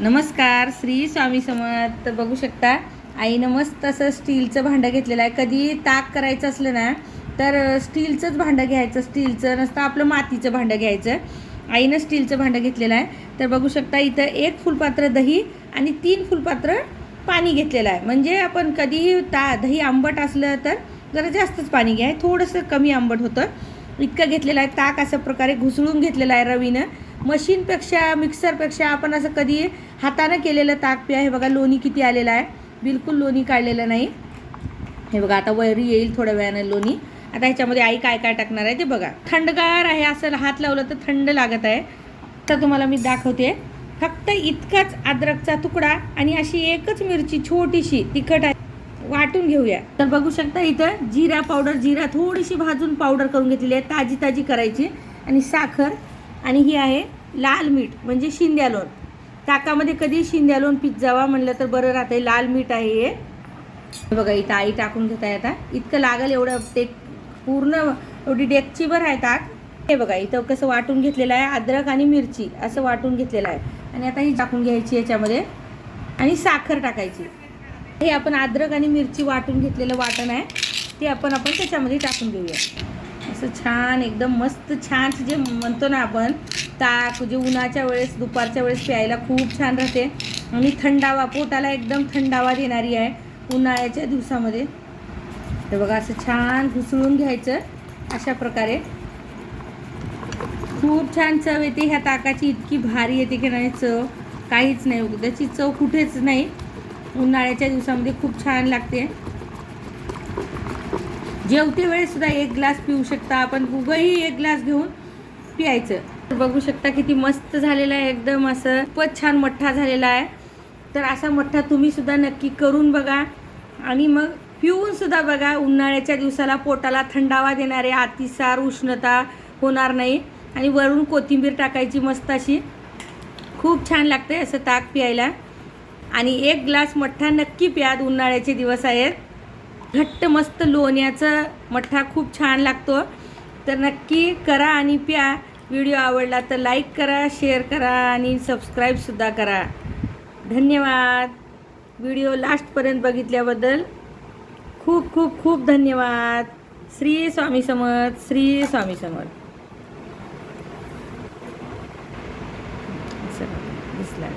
नमस्कार श्री स्वामी समर्थ. बघू शकता आईनं मस्त असं स्टीलचं भांडं घेतलेलं आहे. कधी ताक करायचं असलं ना तर स्टीलचंच भांडं घ्यायचं. स्टीलचं नसतं आपलं मातीचं भांडं घ्यायचं. आईनं स्टीलचं भांडं घेतलेलं आहे. तर बघू शकता इथं एक फुलपात्र दही आणि तीन फुलपात्र पाणी घेतलेलं आहे. म्हणजे आपण कधीही ता दही आंबट असलं तर जरा जास्तच पाणी घ्या. थोडंसं कमी आंबट होतं. इतकं घेतलेलं आहे. ताक अशा प्रकारे घुसळून घेतलेलं आहे रवीनं. मशीनपेक्षा मिक्सरपेक्षा आपण असं कधी हातानं केलेलं ताक पिया. हे बघा लोणी किती आलेलं आहे. बिलकुल लोणी काढलेलं नाही. हे बघा आता वरी येईल थोड्या वेळानं लोणी. आता ह्याच्यामध्ये आई काय काय टाकणार आहे ते बघा. थंडगार आहे असं हात लावलं तर थंड लागत आहे. तर तुम्हाला मी दाखवते. फक्त इतकाच अद्रकचा तुकडा आणि अशी एकच मिरची छोटीशी तिखट आहे. वाटून घेऊया. तर बघू शकता इथं जिरा पावडर जिरा थोडीशी भाजून पावडर करून घेतलेली आहे. ताजी ताजी करायची. आणि साखर. आणि ही आहे लाल मीठ म्हणजे शिंद्यालोण ताकामध्ये कधी शिंद्यालोण पीत जावा म्हणलं तर बरं राहते लाल मीठ आहे हे. हे बघा इथं आई टाकून घेत आहे आता. इतकं लागेल एवढं ते पूर्ण एवढी डेकचीवर आहे ताक. हे बघा इथं कसं वाटून घेतलेलं आहे अद्रक आणि मिरची असं वाटून घेतलेलं आहे. आणि आता ही टाकून घ्यायची याच्यामध्ये. आणि साखर टाकायची. हे आपण अद्रक आणि मिरची वाटून घेतलेलं वाटण आहे. ते आपण आपण त्याच्यामध्ये टाकून घेऊया. असं छान एकदम मस्त छान जे म्हणतो ना आपण ताक जे उन्हाच्या वेळेस दुपारच्या वेळेस प्यायला खूप छान राहते. आणि थंडावा पोटाला एकदम थंडावा देणारी आहे उन्हाळ्याच्या दिवसामध्ये. हे बघा असं छान घुसळून घ्यायचं अशा प्रकारे. खूप छान चव येते ह्या ताकाची इतकी भारी येते की नाही चव. काहीच नाही त्याची चव कुठेच नाही. उन्हाळ्याच्या दिवसामध्ये खूप छान लागते. जेवते वेळेसुद्धा एक ग्लास पिऊ शकता. आपण उगंही एक ग्लास घेऊन पियायचं. बघू शकता किती मस्त झालेलं आहे. एकदम असं खूपच छान मठ्ठा झालेला आहे. तर असा मठ्ठा तुम्ही सुद्धा नक्की करून बघा. आणि मग पिऊन सुद्धा बघा. उन्हाळ्याच्या दिवसाला पोटाला थंडावा देणारे अतिसार उष्णता होणार नाही. आणि वरून कोथिंबीर टाकायची मस्त अशी. खूप छान लागते असं ताक प्यायला. आणि एक ग्लास मठ्ठा नक्की प्यात उन्हाळ्याचे दिवस आहेत. घट्ट मस्त लोण्याचा मठ्ठा खूप छान लागतो. तर नक्की करा आणि प्या. व्हिडिओ आवडला तर लाईक करा शेअर करा आणि सबस्क्राईबसुद्धा करा. धन्यवाद. व्हिडिओ लास्टपर्यंत बघितल्याबद्दल खूप खूप खूप धन्यवाद. श्री स्वामी समर्थ श्री स्वामी समर्थ. दिसला.